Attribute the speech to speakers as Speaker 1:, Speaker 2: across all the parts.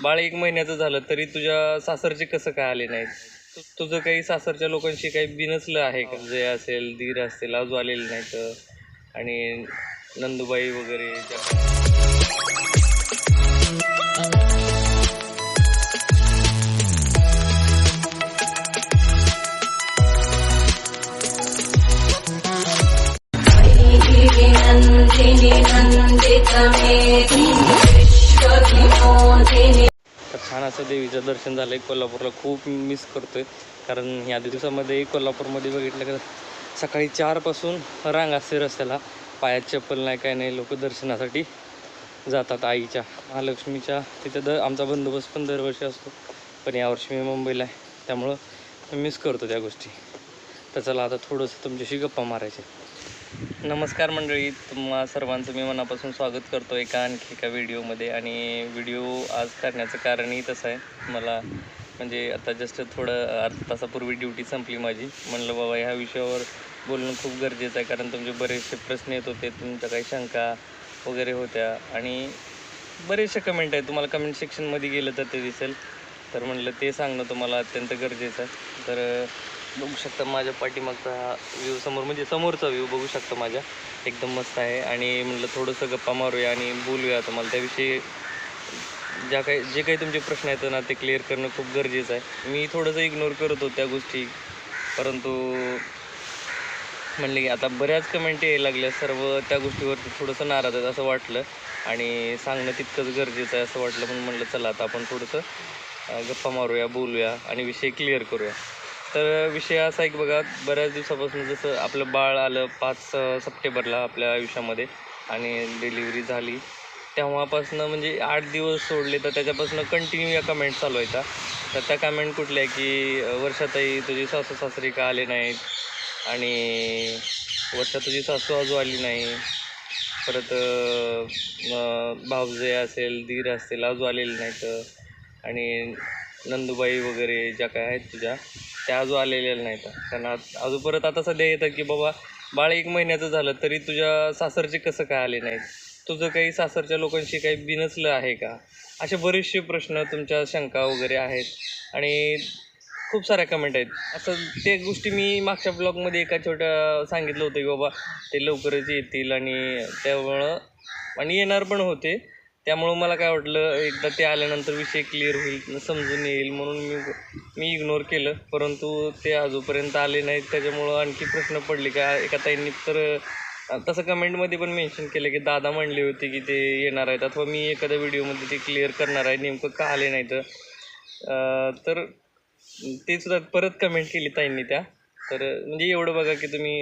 Speaker 1: बाळ एक महिन्याचं झालं तरी तुझ्या सासरचे कसं काय आले नाहीत? तुझं काही सासरच्या लोकांशी काही बिनसलं आहे का? जे असेल धीर असेल आजू आलेले नाहीत आणि नंदुबाई वगैरे ज्या
Speaker 2: नन्दिनि नन्दितमेति विश्वविमोदिनि
Speaker 1: तर छान असं देवीचं दर्शन झालं आहे कोल्हापूरला खूप मिस करतोय. कारण ह्या दिवसामध्ये कोल्हापूरमध्ये बघितलं का सकाळी चारपासून रांग असते रस्त्याला. पायात चप्पल नाही काय नाही. लोक दर्शनासाठी जातात आईच्या महालक्ष्मीच्या. तिथे द आमचा बंदोबस्त पण दरवर्षी असतो. पण यावर्षी मी मुंबईला आहे. त्यामुळं मिस करतो त्या गोष्टी. तर चला आता थोडंसं तुमच्याशी गप्पा मारायचे नमस्कार मंडळी तुम्हा सर्वांचं मी मनापासून स्वागत करतो एका आणखी एका व्हिडिओमध्ये. आणि व्हिडिओ आज करण्याचं कारणही तसं आहे. मला म्हणजे आता जस्ट थोडं अर्धा तासापूर्वी ड्युटी संपली माझी. म्हणलं बाबा ह्या विषयावर बोलणं खूप गरजेचं आहे. कारण तुमचे बरेचसे प्रश्न येत होते तुमच्या काही शंका वगैरे होत्या. आणि बरेचसे कमेंट आहेत. तुम्हाला कमेंट सेक्शनमध्ये गेलं तर ते दिसेल. तर म्हणलं ते सांगणं तुम्हाला अत्यंत गरजेचं आहे. तर बघू शकता माझ्या पाठीमागचा हा व्ह्यू समोर म्हणजे समोरचा व्ह्यू बघू शकता माझ्या. एकदम मस्त आहे. आणि म्हणलं थोडंसं गप्पा मारूया आणि बोलूया तुम्हाला त्याविषयी ज्या काही जे काही तुमचे प्रश्न आहेत ना ते क्लिअर करणं खूप गरजेचं आहे. मी थोडंसं इग्नोर करत होतो त्या गोष्टी. परंतु म्हणले की आता बऱ्याच कमेंट यायला लागल्या. सर्व त्या गोष्टीवरती थोडंसं नाराज आहेत असं वाटलं. आणि सांगणं तितकंच गरजेचं आहे असं वाटलं. म्हणून म्हणलं चला आता आपण थोडंसं गप्पा मारूया बोलूया आणि विषय क्लिअर करूया. तर विषय असा आहे की बघा बऱ्याच दिवसापासून जसं आपलं बाळ आलं पाच सप्टेंबरला आपल्या आयुष्यामध्ये आणि डिलिव्हरी झाली. तेव्हापासनं म्हणजे आठ दिवस सोडले तर त्याच्यापासून कंटिन्यू या कमेंट चालू आहेत तर त्या कमेंट कुठल्या की वर्षातही तुझी सासू सासरी का आले नाहीत? आणि वर्षात तुझी सासू आजू आली नाही. परत भावजे असेल धीर असेल आजू आलेले नाहीत. आणि नंदुबाई वगैरे ज्या काय आहेत तुझ्या त्या अजून आलेल्या नाहीत. त्यांना अजून परत आता सध्या येतं की बाबा बाळ एक महिन्याचं झालं तरी तुझ्या सासरचे कसं काय आले नाहीत? तुझं काही सासरच्या लोकांशी काही बिनसलं आहे का? असे बरेचसे प्रश्न तुमच्या शंका वगैरे आहेत. आणि खूप साऱ्या कमेंट आहेत. असं ते गोष्टी मी मागच्या ब्लॉगमध्ये एका छोट्या सांगितलं होतं की बाबा ते लवकरच येतील आणि त्यामुळं आणि येणार पण होते. त्यामुळं मला काय वाटलं एकदा ते आल्यानंतर विषय क्लिअर होईल समजून येईल म्हणून मी मी इग्नोर केलं. परंतु ते आजोपर्यंत आले नाहीत त्याच्यामुळं आणखी प्रश्न पडले का एका ताईंनी तर तसं कमेंटमध्ये पण मेन्शन केलं की दादा म्हणले होते की ते येणार आहेत. अथवा मी एखाद्या व्हिडिओमध्ये ते क्लिअर करणार आहे नेमकं का आले नाहीत. तर ते सुद्धा परत कमेंट केली ताईंनी त्या. तर म्हणजे एवढं बघा की तुम्ही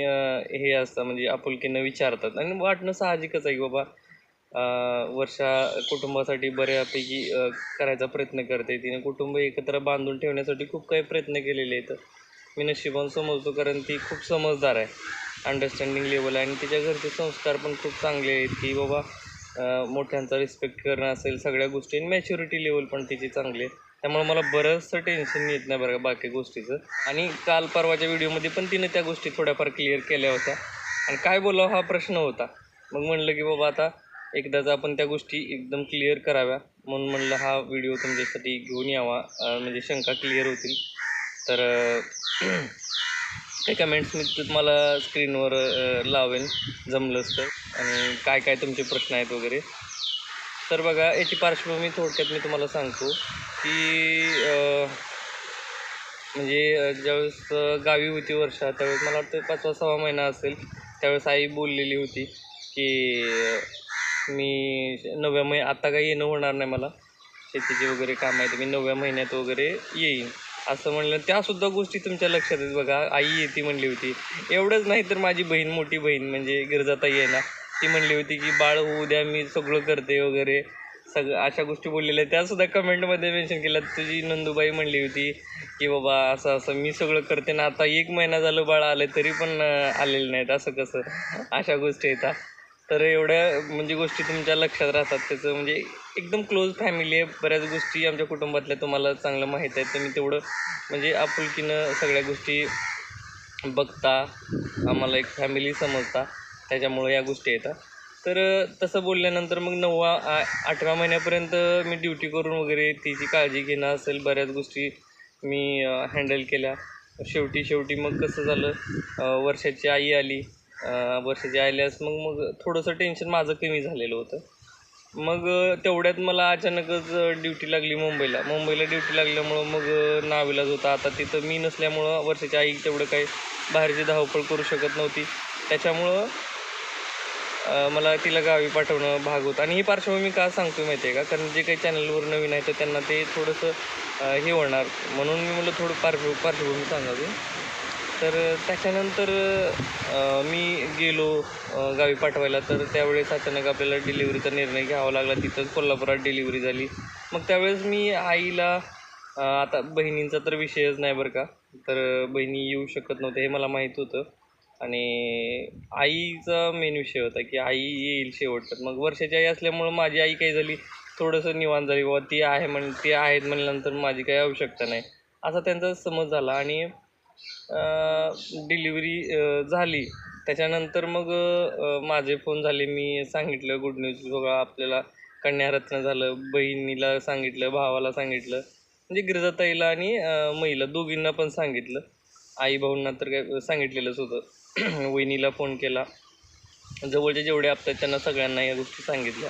Speaker 1: हे असता म्हणजे आपुलकीनं विचारतात. आणि वाटणं साहजिकच आहे की बाबा वर्षा कुटुंबासाठी बऱ्यापैकी करायचा प्रयत्न करते. तिने कुटुंब एकत्र बांधून ठेवण्यासाठी खूप काही प्रयत्न केलेले आहेत. मी नशिबान समजतो कारण ती खूप समजदार आहे. अंडरस्टँडिंग लेवल आहे आणि तिच्या घरचे संस्कार पण खूप चांगले आहेत की बाबा मोठ्यांचा रिस्पेक्ट करणं असेल सगळ्या गोष्टी आणि मॅच्युरिटी लेवल पण तिची चांगली आहे. त्यामुळे मला बरंचसं टेन्शन येत नाही बरं का बाकी गोष्टीचं. आणि काल परवाच्या व्हिडिओमध्ये पण तिने त्या गोष्टी थोड्याफार क्लिअर केल्या होत्या. आणि काय बोलावं हा प्रश्न होता. मग म्हणलं की बाबा आता एकदाच आपण त्या गोष्टी एकदम क्लिअर कराव्या. म्हणून म्हणलं हा व्हिडिओ तुमच्यासाठी घेऊन यावा. म्हणजे शंका क्लिअर होतील. तर अं, ते कमेंट्स मी तुम्हाला स्क्रीनवर लावेन. जमलंच तर आणि काय काय तुमचे प्रश्न आहेत वगैरे. तर बघा याची पार्श्वभूमी थोडक्यात मी तुम्हाला सांगतो की म्हणजे ज्यावेळेस गावी होती वर्षा त्यावेळेस मला वाटतं पाचवा सहा महिना असेल. त्यावेळेस आई बोललेली होती की मी नवव्या महिन्या आता काही येणं होणार नाही मला. शेतीचे वगैरे काम आहे तर मी नवव्या महिन्यात वगैरे येईन. असं म्हणलं त्यासुद्धा गोष्टी तुमच्या लक्षात आहेत बघा. आई येते म्हणली होती. एवढंच नाही तर माझी बहीण मोठी बहीण म्हणजे गिरजाताई आहे ना ती म्हणली होती की बाळ होऊ द्या मी सगळं करते वगैरे. सगळं अशा गोष्टी बोललेल्या आहेत. त्यासुद्धा कमेंटमध्ये मेन्शन केल्या तुझी नंदूबाई म्हणली होती की बाबा असं असं मी सगळं करते ना आता एक महिना झालं बाळ आलं तरी पण आलेलं नाहीत असं कसं? अशा गोष्टी येतात तर एवढ्या म्हणजे गोष्टी तुमच्या लक्षात राहतात त्याचं म्हणजे एकदम क्लोज फॅमिली आहे. बऱ्याच गोष्टी आमच्या कुटुंबातल्या तुम्हाला चांगलं माहीत आहे. तर मी तेवढं म्हणजे आपुलकीनं सगळ्या गोष्टी बघता. आम्हाला एक फॅमिली समजता. त्याच्यामुळं या गोष्टी येतात तर तसं बोलल्यानंतर मग नववा आ- आठव्या महिन्यापर्यंत मी ड्युटी करून वगैरे तिची काळजी घेणं असेल बऱ्याच गोष्टी मी हँडल केल्या. शेवटी शेवटी मग कसं झालं वर्षाची आई आली. वर्षाची आल्यास मग मग थोडंसं टेन्शन माझं कमी झालेलं होतं. मग तेवढ्यात मला अचानकच ड्युटी लागली मुंबईला. मुंबईला ड्युटी लागल्यामुळं मग नावेलाच नाविलाज होता. आता तिथं मी नसल्यामुळं वर्षाची आई तेवढं काही बाहेरची धावपळ करू शकत नव्हती. त्याच्यामुळं मला तिला गावी पाठवणं भाग होतं. आणि ही पार्श्वभूमी का सांगतो माहिती आहे का? कारण जे काही चॅनलवर नवीन आहे तर त्यांना ते थोडंसं हे होणार. म्हणून मी म्हटलं थोडं पार्श्व पार्श्वभूमी सांगावी. तर त्याच्यानंतर मी गेलो गावी पाठवायला. तर त्यावेळेस अचानक आपल्याला डिलिव्हरीचा निर्णय घ्यावा लागला. तिथंच कोल्हापुरात डिलिव्हरी झाली. मग त्यावेळेस मी आईला आता बहिणींचा तर विषयच नाही बरं का. तर बहिणी येऊ शकत नव्हत्या हे मला माहीत होतं. आणि आईचा मेन विषय होता की आई येईल शेवटचं. मग वर्षाची आई असल्यामुळं माझी आई काही झाली थोडंसं निवांत झाली. बाबा ती आहे म्हण ती आहेत म्हणल्यानंतर माझी काही आवश्यकता नाही. असा त्यांचा समज झाला. आणि डिलिव्हरी झाली. त्याच्यानंतर मग माझे फोन झाले. मी सांगितलं गुड न्यूज बघा आपल्याला कन्यारत्न झालं. बहिणीला सांगितलं भावाला सांगितलं. म्हणजे गिरजाताईला आणि महिला दोघींना पण सांगितलं. आई भाऊंना तर काय सांगितलेलंच होतं. वहिनीला फोन केला. जवळचे जेवढे आपतात त्यांना सगळ्यांना या गोष्टी सांगितल्या.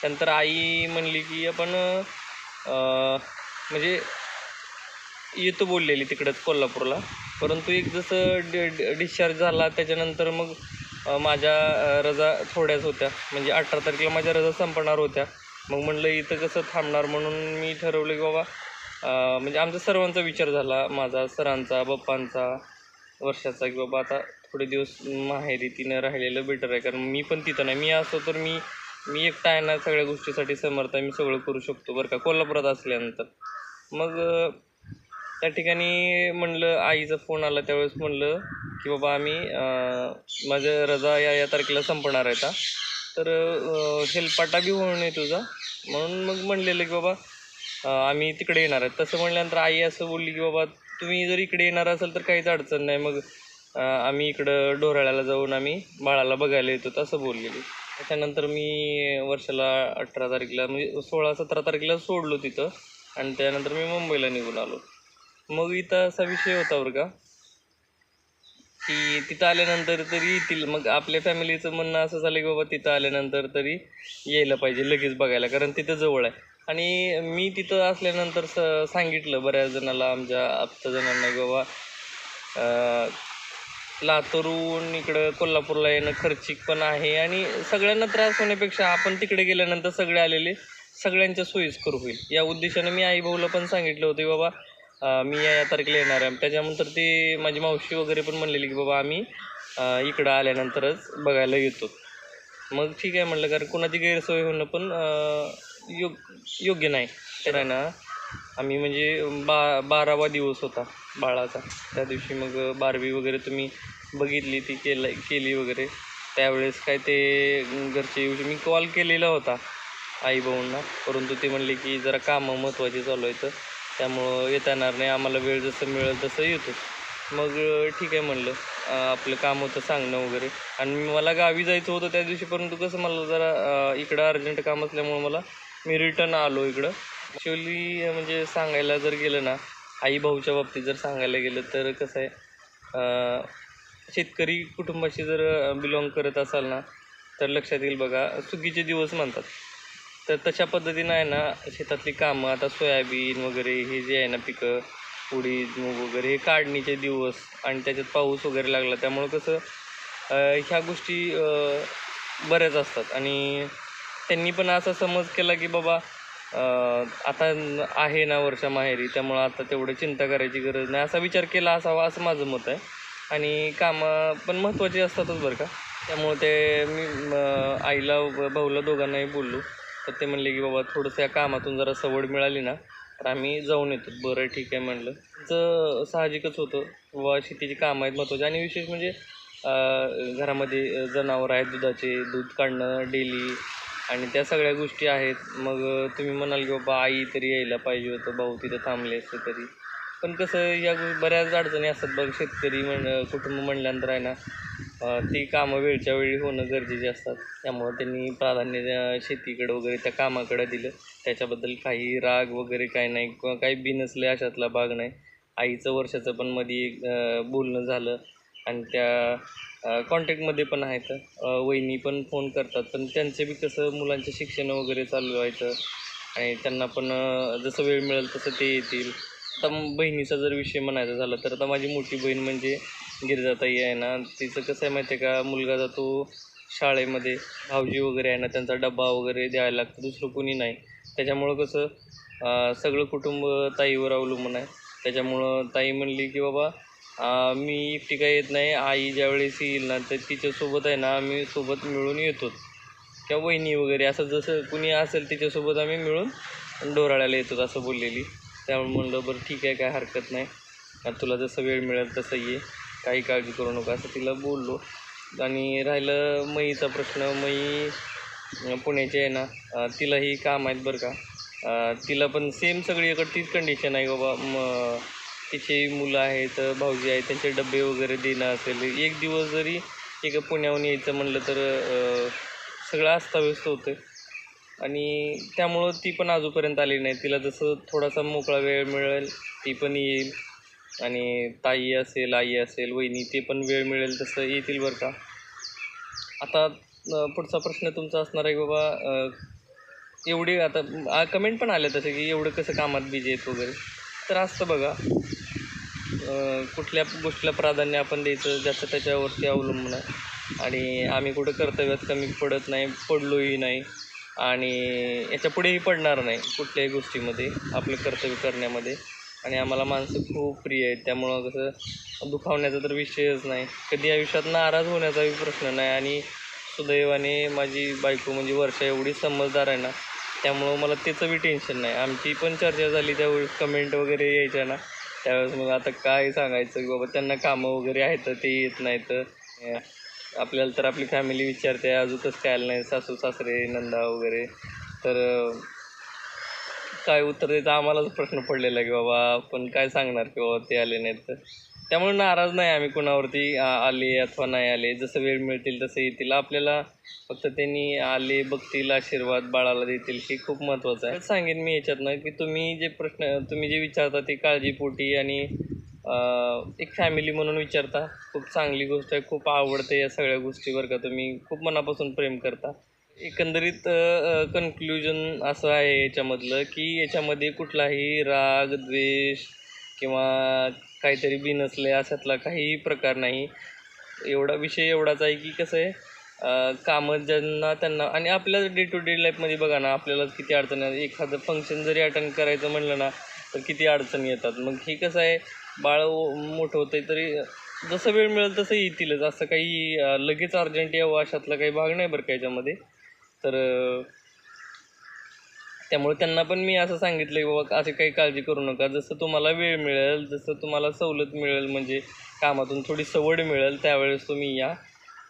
Speaker 1: त्यानंतर आई म्हणली की आपण म्हणजे येतो बोललेली तिकडंच कोल्हापूरला. परंतु एक जसं डि डि डिस्चार्ज झाला त्याच्यानंतर मग माझ्या रजा थोड्याच होत्या. म्हणजे अठरा तारखेला माझ्या रजा संपणार होत्या. मग म्हणलं इथं कसं थांबणार म्हणून मी ठरवलं की बाबा म्हणजे आमचा सर्वांचा विचार झाला माझा सरांचा बप्पांचा वर्षाचा की बाबा आता थोडे दिवस माहेरी तिनं राहिलेलं बेटर आहे. कारण मी पण तिथं नाही. मी असतो तर मी मी एकटा आहे ना सगळ्या गोष्टीसाठी समर्थ मी सगळं करू शकतो बरं का? कोल्हापुरात असल्यानंतर. मग त्या ठिकाणी म्हणलं आईचा फोन आला त्यावेळेस म्हणलं की बाबा आम्ही माझं माझ्या रजा या या तारखेला संपणार आहे का तर हेल्पाटा हेलपाटा बी होऊ नये तुझा. म्हणून मग म्हणलेलं की बाबा आम्ही तिकडे येणार आहे. तसं म्हणल्यानंतर आई असं बोलली की बाबा तुम्ही जर इकडे येणार असाल तर काहीच अडचण नाही. मग आम्ही इकडं ढोराळ्याला जाऊन आम्ही बाळाला बघायला येतो. तसं बोललेली. त्याच्यानंतर मी वर्षाला अठरा तारखेला म्हणजे सोळा सतरा तारखेला सोडलो तिथं. आणि त्यानंतर मी मुंबईला निघून आलो. मग इथं असा विषय होता बरं का की तिथं आल्यानंतर तरी येतील. मग आपल्या फॅमिलीचं म्हणणं असं झालं की बाबा तिथं आल्यानंतर तरी यायला पाहिजे लगेच बघायला कारण तिथं जवळ आहे. आणि मी तिथं असल्यानंतर स सांगितलं बऱ्याच जणाला आमच्या आत्ता जणांना की बाबा अं, लातूरहून इकडं कोल्हापूरला येणं खर्चिक पण आहे आणि सगळ्यांना त्रास होण्यापेक्षा आपण तिकडे गेल्यानंतर सगळे आलेले सगळ्यांच्या सोयीस्कर होईल. या उद्देशाने मी आई भाऊला पण सांगितलं होतं बाबा मी या या तारखेला येणार आहे. त्याच्यानंतर ते माझी मावशी वगैरे पण म्हणलेली की बाबा आम्ही इकडं आल्यानंतरच बघायला येतो. मग ठीक आहे म्हटलं कारण कोणाची गैरसोय होणं पण योग योग्य नाही. तर आहे ना आम्ही म्हणजे बा बारावा दिवस होता बाळाचा. त्या दिवशी मग बारवी वगैरे तुम्ही बघितली ती केलं केली वगैरे. त्यावेळेस काय ते घरचे येऊ मी कॉल केलेला होता आई भाऊंना. परंतु ते म्हणले की जरा कामं महत्त्वाची चालू आहेत. त्यामुळं येता येणार नाही आम्हाला वेळ जसं मिळेल तसं येतो. मग ठीक आहे म्हणलं. आपलं काम होतं सांगणं वगैरे. आणि मला गावी जायचं होतं त्या दिवशी परंतु कसं मला जरा इकडं अर्जंट काम असल्यामुळं मला मी रिटर्न आलो इकडं. ॲक्च्युली म्हणजे सांगायला जर गेलं ना आई भाऊच्या बाबतीत जर सांगायला गेलं तर कसं आहे शेतकरी कुटुंबाशी जर बिलॉंग करत असाल ना तर लक्षात येईल बघा सुगीचे दिवस म्हणतात. तर तशा पद्धतीनं आहे ना शेतातली कामं आता सोयाबीन वगैरे हे जे आहे ना पिकं उडीद मूग वगैरे हे काढणीचे दिवस आणि त्याच्यात पाऊस वगैरे लागला त्यामुळं कसं ह्या गोष्टी बऱ्याच असतात. आणि त्यांनी पण असा समज केला की बाबा आता आहे ना वर्षा माहेरी त्यामुळं आता तेवढं चिंता करायची गरज नाही. असा विचार केला असावा असं माझं मत आहे. आणि कामं पण महत्त्वाची असतातच बरं का. त्यामुळं ते मी आईला भाऊला दोघांनाही बोललो. तर ते म्हणले की बाबा थोडंसं या कामातून जरा सवड मिळाली ना तर आम्ही जाऊन येतो. बरं ठीक आहे म्हणलं. तर साहजिकच होतं. बाबा शेतीची कामं आहेत महत्त्वाची. आणि विशेष म्हणजे घरामध्ये जनावर आहेत दुधाचे दूध काढणं डेली. आणि त्या सगळ्या गोष्टी आहेत. मग तुम्ही म्हणाल की बाबा आई तरी यायला पाहिजे होतं. भाऊ तिथं थांबले असते तरी. पण कसं या बऱ्याच अडचणी असतात. बघ शेतकरी म्हण कुटुंब म्हणल्यानंतर आहे ना ती कामं वेळच्या वेळी होणं गरजेचे असतात. त्यामुळं त्यांनी प्राधान्य शेतीकडं वगैरे त्या कामाकडं दिलं. त्याच्याबद्दल काही राग वगैरे काही नाही किंवा काही बिनसले अशातला भाग नाही. आईचं वर्षाचं पण मध्ये बोलणं झालं आणि त्या कॉन्टॅक्टमध्ये पण आहेत. वहिनी पण फोन करतात. पण त्यांचे बी कसं मुलांचे शिक्षण वगैरे चालू व्हायचं आणि त्यांना पण जसं वेळ मिळेल तसं ते येतील. आता बहिणीचा जर विषय म्हणायचा झाला तर आता माझी मोठी बहीण म्हणजे गिरिजाताई आहे ना तिचं कसं आहे माहिती आहे का मुलगा जातो शाळेमध्ये भाऊजी वगैरे आहे ना त्यांचा डब्बा वगैरे द्यायला लागतो दुसरं कोणी नाही. त्याच्यामुळं कसं सगळं कुटुंब ताईवर अवलंबून आहे. त्याच्यामुळं ताई म्हणली की बाबा मी एकटी काय येत नाही आई ज्यावेळेस येईल ना तर तिच्यासोबत आहे ना आम्ही सोबत मिळून येतो. किंवा वहिनी वगैरे असं जसं कुणी असेल तिच्यासोबत आम्ही मिळून डोराळ्याला येतो असं बोललेली. त्यामुळे म्हणलं बरं ठीक आहे काय हरकत नाही. तुला जसं वेळ मिळेल तसं ये. काही काळजी करू नका असं तिला बोललो. आणि राहिलं मईचा प्रश्न मई पुण्याची आहे ना तिलाही काम आहेत बरं का. तिला पण सेम सगळीकडे तीच कंडिशन आहे बाबा. म तिची मुलं आहेत भाऊजी आहेत त्यांचे डबे वगैरे देणं असेल. एक दिवस जरी एक पुण्याहून यायचं म्हणलं तर सगळं अस्ताव्यस्त होतं आणि त्यामुळं ती पण आजूपर्यंत आली नाही. तिला जसं थोडासा मोकळा वेळ मिळेल ती पण येईल. आणि ताई असेल आई असेल वहिनी ते पण वेळ मिळेल तसं येतील बरं का? आता पुढचा प्रश्न तुमचा असणार आहे बाबा एवढी आता कमेंट पण आल्या तसे की एवढं कसं कामात बिजी आहेत वगैरे. तर असतं बघा कुठल्या गोष्टीला प्राधान्य आपण द्यायचं ज्याचं त्याच्यावरती अवलंबून आहे. आणि आम्ही कुठं कर्तव्यात कमी पडत नाही पडलोही नाही. आणि याच्या पुढेही पडणार नाही कुठल्याही गोष्टीमध्ये आपलं कर्तव्य करण्यामध्ये. आणि आम्हाला माणसं खूप प्रिय आहेत. त्यामुळं कसं दुखावण्याचा तर विषयच नाही. कधी आयुष्यात नाराज होण्याचाही प्रश्न नाही. आणि सुदैवाने माझी बायको म्हणजे वर्षा एवढी समजदार आहे ना त्यामुळं मला त्याचं बी टेन्शन नाही. आमची पण चर्चा झाली त्यावेळेस कमेंट वगैरे यायच्या ना त्यावेळेस मग आता काय सांगायचं की बाबा त्यांना कामं वगैरे आहेत ते येत नाहीत. तर आपल्याला तर आपली फॅमिली विचारते अजूनच कसं काय नाही सासू सासरे नंदा वगैरे. तर काय उत्तर द्यायचं? आम्हालाच प्रश्न पडलेला की बाबा आपण काय सांगणार की बाबा ते आले नाहीत? तर त्यामुळे नाराज नाही आम्ही कुणावरती आ- आले अथवा नाही आले. जसं वेळ मिळतील तसं येतील. आपल्याला फक्त त्यांनी आले बघतील आशीर्वाद बाळाला देतील हे खूप महत्त्वाचं आहे. सांगेन मी याच्यातनं की तुम्ही जे प्रश्न तुम्ही जे विचारता ते काळजीपोटी आणि एक फॅमिली म्हणून विचारता. खूप चांगली गोष्ट आहे. खूप आवडते या सगळ्या गोष्टीवर का. तुम्ही खूप मनापासून प्रेम करता. एकंदरीत कन्क्लुजन असं आहे याच्यामधलं की याच्यामध्ये कुठलाही राग द्वेष किंवा काहीतरी बिनसले अशातला काही प्रकार नाही. एवढा विषय एवढाच आहे की कसं आहे कामं ज्यांना त्यांना आणि आपल्या डे टू डे लाईफमध्ये बघा ना आपल्याला किती अडचणी आहे एखादं फंक्शन जरी अटेंड करायचं म्हणलं ना तर किती अडचणी येतात. मग हे कसं आहे बाळ मोठं होतं तरी जसं वेळ मिळेल तसं येतीलच. असं काही लगेच अर्जंट यावं अशातला काही भाग नाही बरं का याच्यामध्ये. तर त्यामुळे त्यांना पण मी असं सांगितलं की बाबा अशी काही काळजी करू नका. जसं तुम्हाला वेळ मिळेल जसं तुम्हाला सवलत मिळेल म्हणजे कामातून थोडी सवड मिळेल त्यावेळेस तुम्ही या.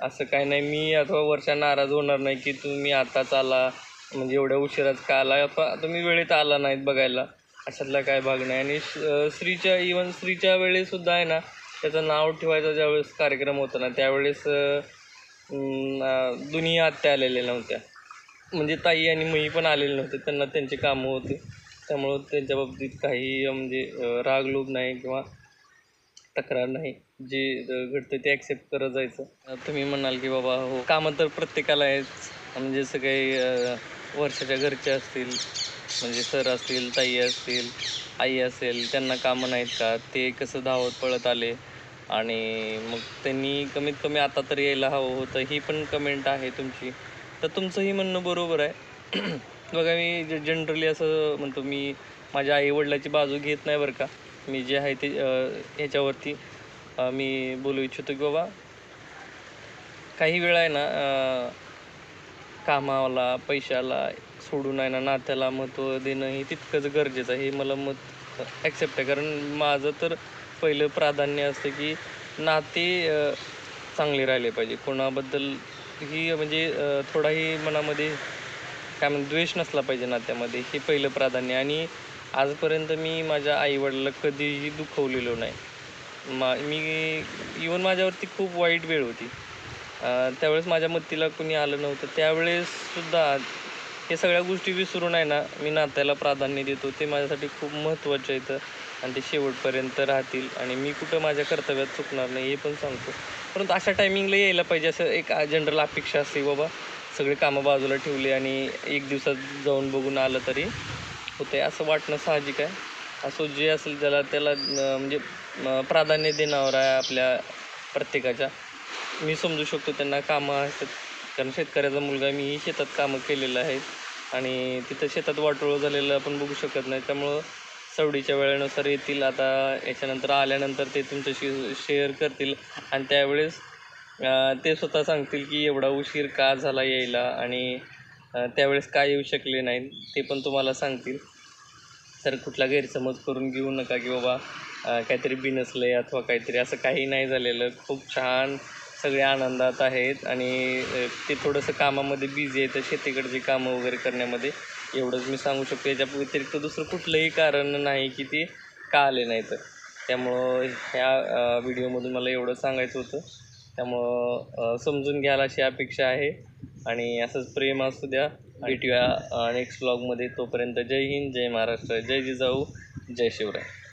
Speaker 1: असं काही नाही. मी अथवा वर्षा नाराज होणार नाही की तुम्ही आताच आला म्हणजे एवढ्या उशिराच का आला अथवा तुम्ही वेळेत आला नाहीत बघायला. अशातला काय भाग नाही. आणि श- स्त्रीच्या इवन स्त्रीच्या वेळेसुद्धा आहे ना त्याचं नाव ठेवायचा ज्यावेळेस कार्यक्रम होता ना त्यावेळेस दुनिया आत्या आलेल्या नव्हत्या. म्हणजे ताई आणि मी पण आलेले नव्हते. त्यांना त्यांचे कामं होते. त्यामुळं त्यांच्या बाबतीत काही म्हणजे राग लोभ नाही किंवा तक्रार नाही. जे घडतं ते ॲक्सेप्ट करत जायचं. तुम्ही म्हणाल की बाबा हो कामं तर प्रत्येकाला आहेच म्हणजे असं काही वर्षाच्या घरचे असतील म्हणजे सर असतील ताई असतील आई असेल त्यांना कामं नाहीत का? ते कसं धावत पळत आले? आणि मग त्यांनी कमीत कमी आता तर यायला हवं होतं. ही पण कमेंट आहे तुमची. तर तुमचंही म्हणणं बरोबर आहे. बघा मी जनरली असं म्हणतो मी माझ्या आईवडिलाची बाजू घेत नाही बरं का. मी जे आहे ते ह्याच्यावरती मी बोलू इच्छितो की बाबा काही वेळा आहे ना कामाला पैशाला सोडून आहे ना नात्याला महत्त्व देणं हे तितकंच गरजेचं आहे हे मला मत ॲक्सेप्ट आहे. कारण माझं तर पहिलं प्राधान्य असतं की नाते चांगले राहिले पाहिजे. कोणाबद्दल ही म्हणजे थोडाही मनामध्ये काय म्हणजे द्वेष नसला पाहिजे नात्यामध्ये हे पहिलं प्राधान्य. आणि आजपर्यंत मी माझ्या आईवडिलाला कधीही दुखवलेलो नाही. मा मी इवन माझ्यावरती खूप वाईट वेळ होती. त्यावेळेस माझ्या मतीला कुणी आलं नव्हतं. त्यावेळेससुद्धा हे सगळ्या गोष्टी विसरून आहे ना मी नात्याला प्राधान्य देतो. ते माझ्यासाठी खूप महत्त्वाचं आहे आणि ते शेवटपर्यंत राहतील. आणि मी कुठं माझ्या कर्तव्यात चुकणार नाही हे पण सांगतो. परंतु अशा टायमिंगला यायला पाहिजे असं एक जनरल अपेक्षा असते बाबा सगळे कामं बाजूला ठेवले आणि एक दिवसात जाऊन बघून आलं तरी होते असं वाटणं साहजिक आहे. असं जे असेल त्याला त्याला म्हणजे प्राधान्य देण्यावर आहे आपल्या प्रत्येकाच्या. मी समजू शकतो त्यांना कामं असतात. कारण शेतकऱ्याचा मुलगा मीही शेतात कामं केलेलं आहे. आणि तिथं शेतात वाटोळं झालेलं आपण बघू शकत नाही. त्यामुळं सवडीच्या वेळेनुसार येतील. आता याच्यानंतर आल्यानंतर ते तुमच्याशी शेअर करतील. आणि त्यावेळेस ते स्वतः सांगतील की एवढा उशीर का झाला यायला आणि त्यावेळेस का येऊ शकले नाहीत ते पण तुम्हाला सांगतील. तर कुठला गैरसमज करून घेऊ नका की बाबा काहीतरी बिनसलं आहे अथवा काहीतरी असं काही नाही झालेलं. खूप छान सगळे आनंदात आहेत आणि ते थोडंसं कामामध्ये बिझी आहे तर शेतीकडची कामं वगैरे करण्यामध्ये एवढंच मी सांगू शकतो याच्या व्यतिरिक्त दुसरं कुठलंही कारण नाही की ती का आले नाही तर. त्यामुळं ह्या व्हिडिओमधून मला एवढं सांगायचं होतं. त्यामुळं समजून घ्याल अशी अपेक्षा आहे. आणि असंच प्रेम असू द्या भेटूया नेक्स्ट ब्लॉगमध्ये तोपर्यंत जय हिंद जय महाराष्ट्र जय जिजाऊ जय शिवराय.